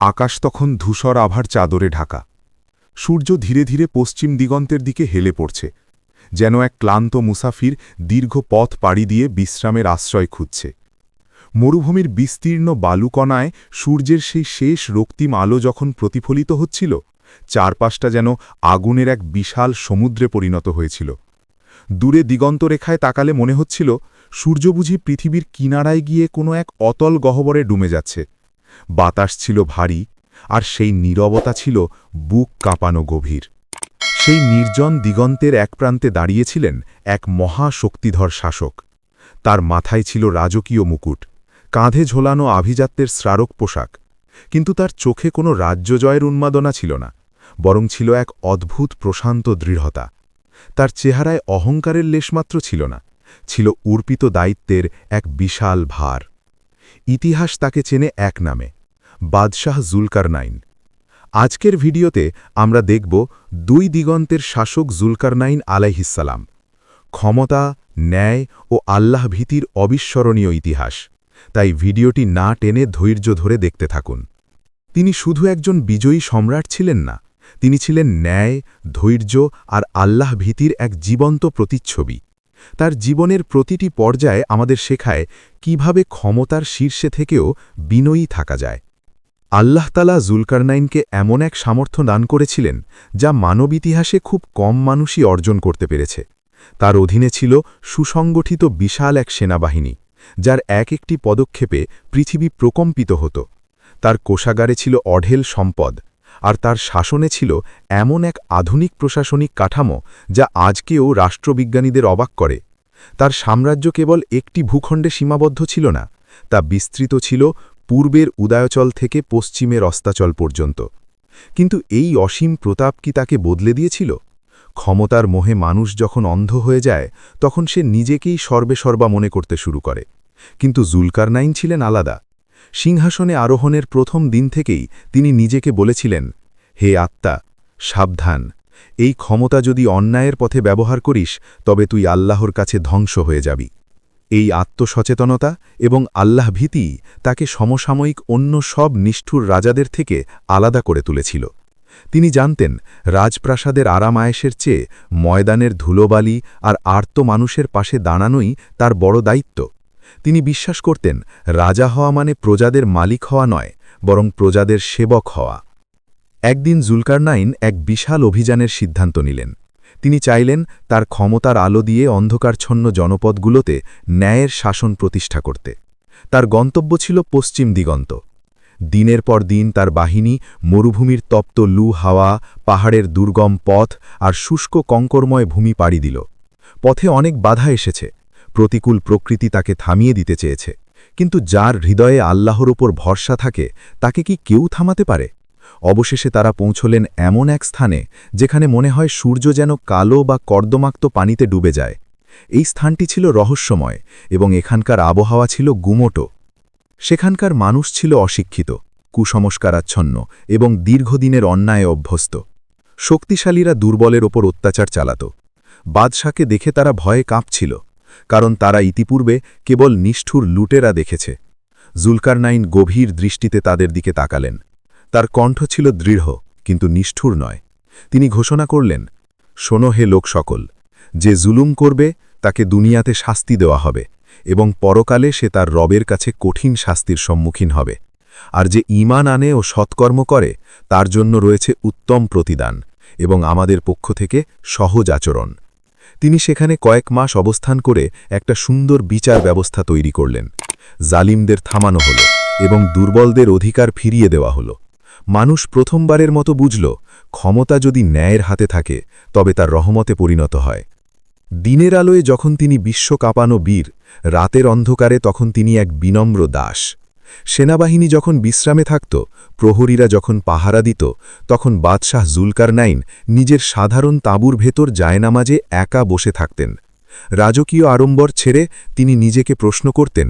আকাশ তখন ধূসর আভার চাদরে ঢাকা। সূর্য ধীরে ধীরে পশ্চিম দিগন্তের দিকে হেলে পড়ছে, যেন এক ক্লান্ত মুসাফির দীর্ঘ পথ পাড়ি দিয়ে বিশ্রামের আশ্রয় খুঁজছে। মরুভূমির বিস্তীর্ণ বালুকণায় সূর্যের সেই শেষ রক্তিম আলো যখন প্রতিফলিত হচ্ছিল, চারপাশটা যেন আগুনের এক বিশাল সমুদ্রে পরিণত হয়েছিল। দূরে দিগন্তরেখায় তাকালে মনে হচ্ছিল, সূর্য বুঝি পৃথিবীর কিনারায় গিয়ে কোনো এক অতল গহ্বরে ডুমে যাচ্ছে। বাতাস ছিল ভারী আর সেই নীরবতা ছিল বুক কাঁপানো গভীর। সেই নির্জন দিগন্তের এক প্রান্তে দাঁড়িয়েছিলেন এক মহা শক্তিধর শাসক। তার মাথায় ছিল রাজকীয় মুকুট, কাঁধে ঝোলানো আভিজাত্যের স্মারক পোশাক। কিন্তু তার চোখে কোনো রাজ্য জয়ের উন্মাদনা ছিল না, বরং ছিল এক অদ্ভুত প্রশান্ত দৃঢ়তা। তার চেহারায় অহংকারের লেশমাত্র ছিল না, ছিল উর্পিত দায়িত্বের এক বিশাল ভার। ইতিহাস তাকে চেনে এক নামে, বাদশাহ জুলকারনাইন। আজকের ভিডিওতে আমরা দেখব দুই দিগন্তের শাসক জুলকারনাইন আলাইহিসালাম ক্ষমতা, ন্যায় ও আল্লাহ ভীতির অবিস্মরণীয় ইতিহাস। তাই ভিডিওটি না টেনে ধৈর্য ধরে দেখতে থাকুন। তিনি শুধু একজন বিজয়ী সম্রাট ছিলেন না, তিনি ছিলেন ন্যায়, ধৈর্য আর আল্লাহ ভীতির এক জীবন্ত প্রতিচ্ছবি। তার জীবনের প্রতিটি পর্যায়ে আমাদের শেখায় কীভাবে ক্ষমতার শীর্ষে থেকেও বিনয়ী থাকা যায়। আল্লাহতালা জুলকারনাইনকে এমন এক সামর্থ্য দান করেছিলেন যা মানব ইতিহাসে খুব কম মানুষই অর্জন করতে পেরেছে। তার অধীনে ছিল সুসংগঠিত বিশাল এক সেনাবাহিনী, যার এক একটি পদক্ষেপে পৃথিবী প্রকম্পিত হতো। তার কোষাগারে ছিল অঢেল সম্পদ আর তার শাসনে ছিল এমন এক আধুনিক প্রশাসনিক কাঠামো যা আজকেও রাষ্ট্রবিজ্ঞানীদের অবাক করে। তার সাম্রাজ্য কেবল একটি ভূখণ্ডে সীমাবদ্ধ ছিল না, তা বিস্তৃত ছিল পূর্বের উদয়চল থেকে পশ্চিমের অস্তাচল পর্যন্ত। কিন্তু এই অসীম প্রতাপ কি তাকে বদলে দিয়েছিল? ক্ষমতার মোহে মানুষ যখন অন্ধ হয়ে যায়, তখন সে নিজেকেই সর্বেসর্বা মনে করতে শুরু করে। কিন্তু জুলকারনাইন ছিলেন আলাদা। সিংহাসনে আরোহণের প্রথম দিন থেকেই তিনি নিজেকে বলেছিলেন, হে আত্মা, সাবধান। এই ক্ষমতা যদি অন্যায়ের পথে ব্যবহার করিস, তবে তুই আল্লাহর কাছে ধ্বংস হয়ে যাবি। এই আত্মসচেতনতা এবং আল্লাহ ভীতি তাকে সমসাময়িক অন্য সব নিষ্ঠুর রাজাদের থেকে আলাদা করে তুলেছিল। তিনি জানতেন, রাজপ্রাসাদের আরাম আয়েসের চেয়ে ময়দানের ধুলোবালি আর আর্ত মানুষের পাশে দাঁড়ানোই তার বড় দায়িত্ব। তিনি বিশ্বাস করতেন, রাজা হওয়া মানে প্রজাদের মালিক হওয়া নয়, বরং প্রজাদের সেবক হওয়া। একদিন জুলকারনাইন এক বিশাল অভিযানের সিদ্ধান্ত নিলেন। তিনি চাইলেন তার ক্ষমতার আলো দিয়ে অন্ধকারছন্ন জনপদগুলোতে ন্যায়ের শাসন প্রতিষ্ঠা করতে। তার গন্তব্য ছিল পশ্চিম দিগন্ত। দিনের পর দিন তার বাহিনী মরুভূমির তপ্ত লু হাওয়া, পাহাড়ের দুর্গম পথ আর শুষ্ক কঙ্করময় ভূমি পাড়ি দিল। পথে অনেক বাধা এসেছে। প্রতিকূল প্রকৃতি তাকে থামিয়ে দিতে চেয়েছে। কিন্তু যার হৃদয়ে আল্লাহর ওপর ভরসা থাকে, তাকে কি কেউ থামাতে পারে? অবশেষে তারা পৌঁছলেন এমন এক স্থানে, যেখানে মনে হয় সূর্য যেন কালো বা কর্দমাক্ত পানিতে ডুবে যায়। এই স্থানটি ছিল রহস্যময় এবং এখানকার আবহাওয়া ছিল গুমোটো। সেখানকার মানুষ ছিল অশিক্ষিত, কুসংস্কারাচ্ছন্ন এবং দীর্ঘদিনের অন্যায় অভ্যস্ত। শক্তিশালীরা দুর্বলের ওপর অত্যাচার চালাত। বাদশাকে দেখে তারা ভয়ে কাঁপছিল। কারণ তারা ইতিপূর্বে কেবল নিষ্ঠুর লুটেরা দেখেছে। জুলকারনাইন গভীর দৃষ্টিতে তাদের দিকে তাকালেন। তার কণ্ঠ ছিল দৃঢ়, কিন্তু নিষ্ঠুর নয়। তিনি ঘোষণা করলেন, শোনো হে লোক সকল, যে জুলুম করবে, তাকে দুনিয়াতে শাস্তি দেওয়া হবে, এবং পরকালে সে তার রবের কাছে কঠিন শাস্তির সম্মুখীন হবে। আর যে ইমান আনে ও সৎকর্ম করে, তার জন্য রয়েছে উত্তম প্রতিদান এবং আমাদের পক্ষ থেকে সহজ আচরণ। তিনি সেখানে কয়েক মাস অবস্থান করে একটা সুন্দর বিচার ব্যবস্থা তৈরি করলেন। জালিমদের থামানো হল এবং দুর্বলদের অধিকার ফিরিয়ে দেওয়া হল। মানুষ প্রথমবারের মতো বুঝল, ক্ষমতা যদি ন্যায়ের হাতে থাকে, তবে তার রহমতে পরিণত হয়। দিনের আলোয় যখন তিনি বিশ্ব কাঁপানো বীর, রাতের অন্ধকারে তখন তিনি এক বিনম্র দাস। সেনাবাহিনী যখন বিশ্রামে থাকত, প্রহরীরা যখন পাহারা দিত, তখন বাদশাহ জুলকার নাইন নিজের সাধারণ তাঁবুর ভেতর জায়নামাজে একা বসে থাকতেন। রাজকীয় আড়ম্বর ছেড়ে তিনি নিজেকে প্রশ্ন করতেন,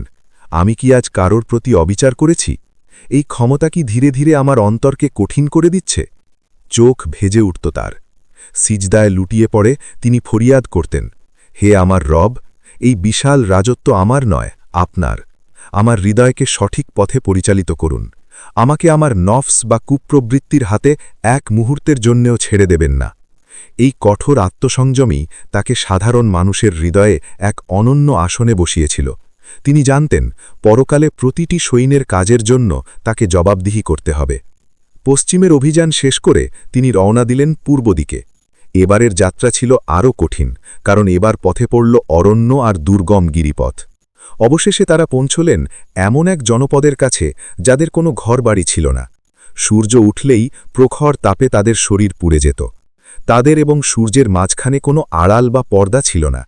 আমি কি আজ কারোর প্রতি অবিচার করেছি? এই ক্ষমতা কি ধীরে ধীরে আমার অন্তরকে কঠিন করে দিচ্ছে? চোখ ভেজে উঠত তার। সিজদায় লুটিয়ে পড়ে তিনি ফরিয়াদ করতেন, হে আমার রব, এই বিশাল রাজত্ব আমার নয়, আপনার। আমার হৃদয়কে সঠিক পথে পরিচালিত করুন। আমাকে আমার নফস বা কুপ্রবৃত্তির হাতে এক মুহূর্তের জন্যেও ছেড়ে দেবেন না। এই কঠোর আত্মসংযমই তাকে সাধারণ মানুষের হৃদয়ে এক অনন্য আসনে বসিয়েছিল। তিনি জানতেন, পরকালে প্রতিটি সৈন্যের কাজের জন্য তাকে জবাবদিহি করতে হবে। পশ্চিমের অভিযান শেষ করে তিনি রওনা দিলেন পূর্ব দিকে। এবারের যাত্রা ছিল আরও কঠিন, কারণ এবার পথে পড়ল অরণ্য আর দুর্গম গিরিপথ। অবশেষে তারা পৌঁছলেন এমন এক জনপদের কাছে যাদের কোনো ঘরবাড়ি ছিল না। সূর্য উঠলেই প্রখর তাপে তাদের শরীর পুড়ে যেত। তাদের এবং সূর্যের মাঝখানে কোনো আড়াল বা পর্দা ছিল না।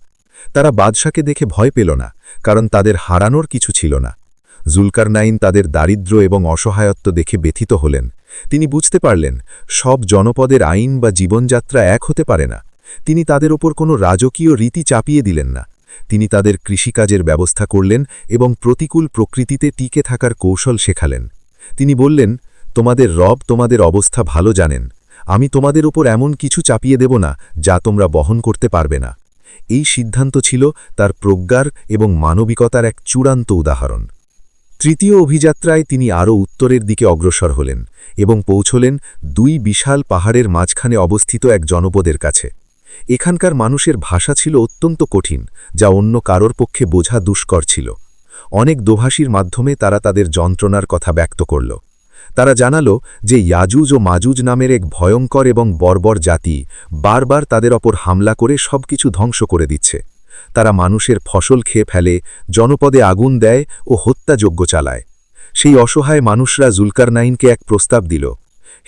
তারা বাদশাকে দেখে ভয় পেল না, কারণ তাদের হারানোর কিছু ছিল না। জুলকারনাইন তাদের দারিদ্র্য এবং অসহায়ত্ব দেখে ব্যথিত হলেন। তিনি বুঝতে পারলেন, সব জনপদের আইন বা জীবনযাত্রা এক হতে পারে না। তিনি তাদের ওপর কোনো রাজকীয় রীতি চাপিয়ে দিলেন না। তিনি তাদের কৃষিকাজের ব্যবস্থা করলেন এবং প্রতিকূল প্রকৃতিতে টিকে থাকার কৌশল শেখালেন। তিনি বললেন, তোমাদের রব তোমাদের অবস্থা ভালো জানেন। আমি তোমাদের ওপর এমন কিছু চাপিয়ে দেব না যা তোমরা বহন করতে পারবে না। এই সিদ্ধান্ত ছিল তার প্রজ্ঞার এবং মানবিকতার এক চূড়ান্ত উদাহরণ। তৃতীয় অভিযাত্রায় তিনি আরও উত্তরের দিকে অগ্রসর হলেন এবং পৌঁছলেন দুই বিশাল পাহাড়ের মাঝখানে অবস্থিত এক জনপদের কাছে। এখানকার মানুষের ভাষা ছিল অত্যন্ত কঠিন, যা অন্য কারোর পক্ষে বোঝা দুষ্কর ছিল। অনেক দোভাষীর মাধ্যমে তারা তাদের যন্ত্রণার কথা ব্যক্ত করল। তারা জানালো যে ইয়াজুজ ও মাজুজ নামের এক ভয়ঙ্কর এবং বর্বর জাতি বারবার তাদের ওপর হামলা করে সবকিছু ধ্বংস করে দিচ্ছে। তারা মানুষের ফসল খেয়ে ফেলে, জনপদে আগুন দেয় ও হত্যাযোগ্য চালায়। সেই অসহায় মানুষরা জুলকারনাইনকে এক প্রস্তাব দিল,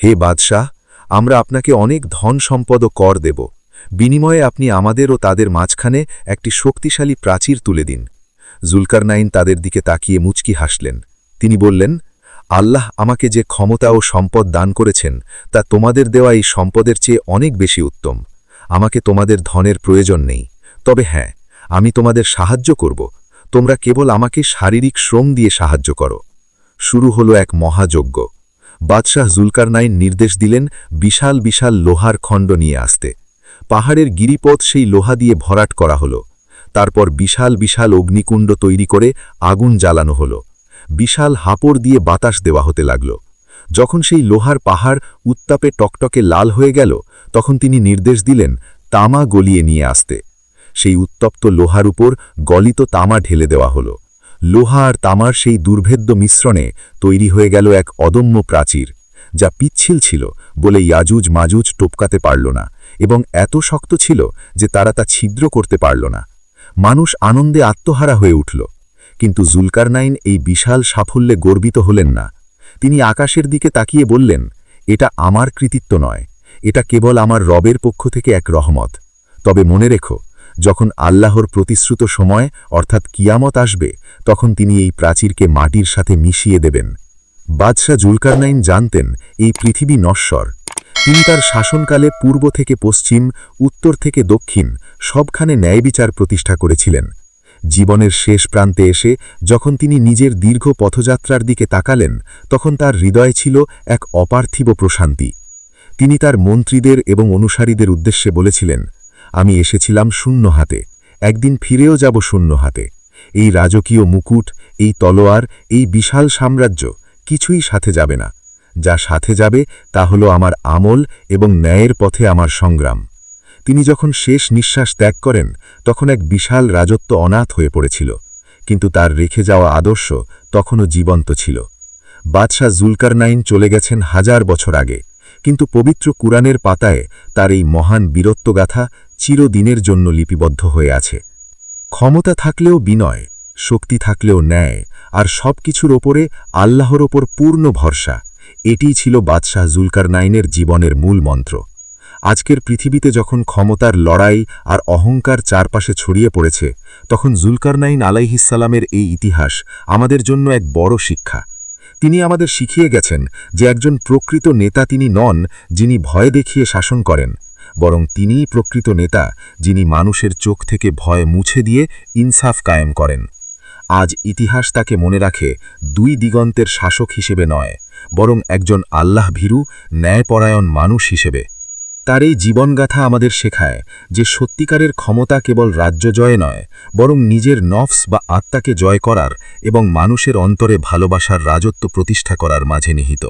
হে বাদশাহ, আমরা আপনাকে অনেক ধন সম্পদ কর দেব। বিনিময়ে আপনি আমাদের ও তাদের মাঝখানে একটি শক্তিশালী প্রাচীর তুলে দিন। জুলকারনাইন তাদের দিকে তাকিয়ে মুচকি হাসলেন। তিনি বললেন, আল্লাহ আমাকে যে ক্ষমতা ও সম্পদ দান করেছেন, তা তোমাদের দেওয়া এই সম্পদের চেয়ে অনেক বেশি উত্তম। আমাকে তোমাদের ধনের প্রয়োজন নেই। তবে হ্যাঁ আমি তোমাদের সাহায্য করব। তোমরা কেবল আমাকে শারীরিক শ্রম দিয়ে সাহায্য করো। শুরু হলো এক মহাযজ্ঞ। বাদশাহ জুলকারনাইন নির্দেশ দিলেন, বিশাল বিশাল লোহার খণ্ড নিয়ে আসতে। পাহাড়ের গিরিপথ সেই লোহা দিয়ে ভরাট করা হলো। তারপর বিশাল বিশাল অগ্নিকুণ্ড তৈরি করে আগুন জ্বালানো হলো। বিশাল হাপড় দিয়ে বাতাস দেওয়া হতে লাগল। যখন সেই লোহার পাহাড় উত্তাপে টকটকে লাল হয়ে গেল, তখন তিনি নির্দেশ দিলেন, তামা গলিয়ে নিয়ে আসতে। সেই উত্তপ্ত লোহার উপর গলিত তামা ঢেলে দেওয়া হল। লোহা আর তামার সেই দুর্ভেদ্য মিশ্রণে তৈরি হয়ে গেল এক অদম্য প্রাচীর, যা পিচ্ছিল ছিল বলে ইয়াজুজ মাজুজ টপকাতে পারল না। এবং এত শক্ত ছিল যে তারা তা ছিদ্র করতে পারল না। মানুষ আনন্দে আত্মহারা হয়ে উঠল। কিন্তু জুলকারনাইন এই বিশাল সাফল্যে গর্বিত হলেন না। তিনি আকাশের দিকে তাকিয়ে বললেন, এটা আমার কৃতিত্ব নয়। এটা কেবল আমার রবের পক্ষ থেকে এক রহমত। তবে মনে রেখো, যখন আল্লাহর প্রতিশ্রুত সময়, অর্থাৎ কিয়ামত আসবে, তখন তিনি এই প্রাচীরকে মাটির সাথে মিশিয়ে দেবেন। বাদশাহ জুলকারনাইন জানতেন, এই পৃথিবী নশ্বর। তিনি তার শাসনকালে পূর্ব থেকে পশ্চিম, উত্তর থেকে দক্ষিণ সবখানে ন্যায়বিচার প্রতিষ্ঠা করেছিলেন। জীবনের শেষ প্রান্তে এসে যখন তিনি নিজের দীর্ঘ পথযাত্রার দিকে তাকালেন, তখন তার হৃদয়ে ছিল এক অপার্থিব প্রশান্তি। তিনি তার মন্ত্রীদের এবং অনুসারীদের উদ্দেশ্যে বলেছিলেন, আমি এসেছিলাম শূন্য হাতে, একদিন ফিরেও যাব শূন্য হাতে। এই রাজকীয় মুকুট, এই তলোয়ার, এই বিশাল সাম্রাজ্য কিছুই সাথে যাবে না। যা সাথে যাবে তা হল আমার আমল এবং ন্যায়ের পথে আমার সংগ্রাম। তিনি যখন শেষ নিঃশ্বাস ত্যাগ করেন, তখন এক বিশাল রাজত্ব অনাথ হয়ে পড়েছিল। কিন্তু তার রেখে যাওয়া আদর্শ তখনও জীবন্ত ছিল। বাদশাহ জুলকারনাইন চলে গেছেন হাজার বছর আগে। কিন্তু পবিত্র কুরআনের পাতায় তার এই মহান বীরত্বগাথা চিরদিনের জন্য লিপিবদ্ধ হয়ে আছে। ক্ষমতা থাকলেও বিনয়, শক্তি থাকলেও ন্যায়, আর সব কিছুর ওপরে আল্লাহর ওপর পূর্ণ ভরসা। এটিই ছিল বাদশাহ জুলকার নাইনের জীবনের মূল মন্ত্র। আজকের পৃথিবীতে যখন ক্ষমতার লড়াই আর অহংকার চারপাশে ছড়িয়ে পড়েছে, তখন জুলকারনাইন আলাইহিসালামের এই ইতিহাস আমাদের জন্য এক বড় শিক্ষা। তিনি আমাদের শিখিয়ে গেছেন যে একজন প্রকৃত নেতা তিনি নন, যিনি ভয় দেখিয়ে শাসন করেন, বরং তিনিই প্রকৃত নেতা, যিনি মানুষের চোখ থেকে ভয় মুছে দিয়ে ইনসাফ কায়েম করেন। আজ ইতিহাস তাকে মনে রাখে দুই দিগন্তের শাসক হিসেবে নয়। বরং একজন আল্লাহ ভীরু, ন্যায়পরায়ণ মানুষ হিসেবে। তার এই জীবনগাথা আমাদের শেখায় যে সত্যিকারের ক্ষমতা কেবল রাজ্য জয় নয়, বরং নিজের নফস বা আত্মাকে জয় করার এবং মানুষের অন্তরে ভালোবাসার রাজত্ব প্রতিষ্ঠা করার মাঝে নিহিত।